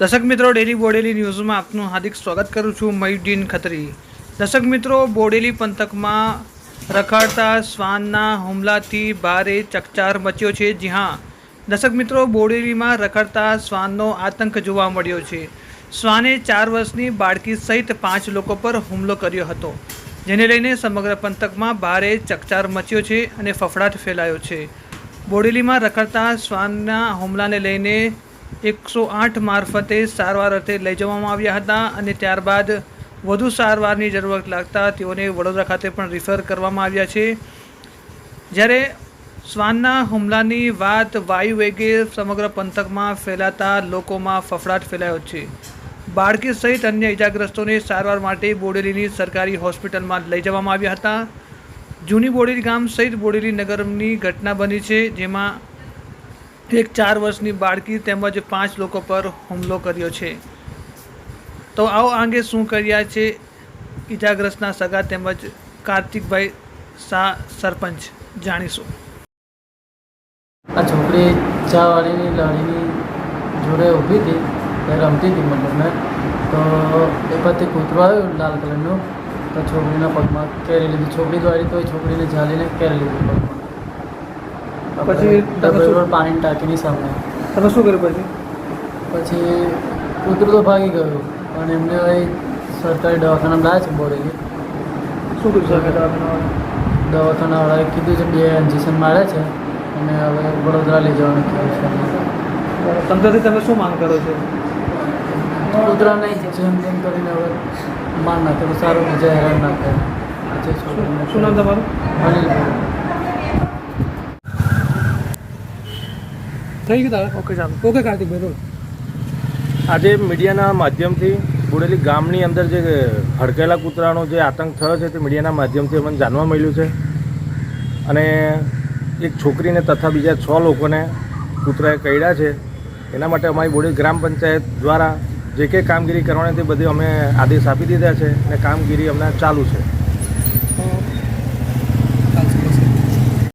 દર્શક મિત્રો ડેલી બોડેલી ન્યૂઝમાં આપનું હાર્દિક સ્વાગત કરું છું મયુદ્દીન ખત્રી. દર્શક મિત્રો બોડેલી પંથકમાં રખડતા શ્વાનના હુમલાથી ભારે ચકચાર મચ્યો છે. જી હા, દર્શક મિત્રો બોડેલીમાં રખડતા શ્વાનનો આતંક જોવા મળ્યો છે. શ્વાને ચાર વર્ષની બાળકી સહિત પાંચ લોકો પર હુમલો કર્યો હતો. જેને લઈને સમગ્ર પંથકમાં ભારે ચકચાર મચ્યો છે અને ફફડાટ ફેલાયો છે. બોડેલીમાં રખડતા શ્વાનના હુમલાને લઈને એકસો આઠ મારફતે સારવાર અર્થે લઈ જવામાં આવ્યા હતા અને ત્યારબાદ વધુ સારવારની જરૂરત લાગતા તેઓને વડોદરા ખાતે પણ રિફર કરવામાં આવ્યા છે. જ્યારે શ્વાનના હુમલાની વાત વાયુ વેગે સમગ્ર પંથકમાં ફેલાતા લોકોમાં ફફડાટ ફેલાયો છે. બાળકી સહિત અન્ય ઇજાગ્રસ્તોને સારવાર માટે બોડેલીની સરકારી હોસ્પિટલમાં લઈ જવામાં આવ્યા હતા. જૂની બોડેલી ગામ સહિત બોડેલી નગરની ઘટના બની છે, જેમાં એક ચાર વર્ષની બાળકી તેમજ પાંચ લોકો પર હુમલો કર્યો છે. તો આવો આંગે શું કર્યા છે ઇજાગ્રસ્તના સગા તેમજ કાર્તિકભાઈ શાહ સરપંચ જાણીશું. આ છોકરી ચાવાળીની લાડીની જોડે ઊભી હતી રમતી હતી મતલબ તો એ પછી કૂતરો આવ્યો લાલ કલરનું, તો છોકરીના પગમાં કેરી લીધી. છોકરી દ્વારી તો એ છોકરીને ઝાલીને કેરી લીધી પગમાં. પછી તમે પાણીની ટાંકીની સામે. તમે શું કર્યું પછી? પછી કૂતરું તો ભાગી ગયું પણ એમને સરકારી દવાખાનામાં લાયા છે બોરેલી શું કર્યું સરકાર દવાખાનાવાળાએ? કીધું છે બે ઇન્જેક્શન માર્યા છે અને હવે વડોદરા લઈ જવાનું કહ્યું છે. તંત્રથી તમે શું માંગ કરો છો? વડોદરા નહીં જેમ તેમ કરીને હવે માર નાખે તો સારું મજા હેરાન નાખે શું નામ તમારું? અનિલભાઈ. થઈ ગયું તારે? ઓકે ચાલો. ઓકે કાર્તિકભાઈ બોલો. આજે મીડિયાના માધ્યમથી બુડેલી ગામની અંદર જે હડકેલા કૂતરાનો જે આતંક થયો છે તે મીડિયાના માધ્યમથી અમને જાણવા મળ્યું છે. અને એક છોકરીને તથા બીજા છ લોકોને કૂતરાએ કરડ્યા છે. એના માટે અમારી બોડેલી ગ્રામ પંચાયત દ્વારા જે કંઈ કામગીરી કરવાની તે બધી અમે આદેશ આપી દીધા છે અને કામગીરી અમને ચાલુ છે.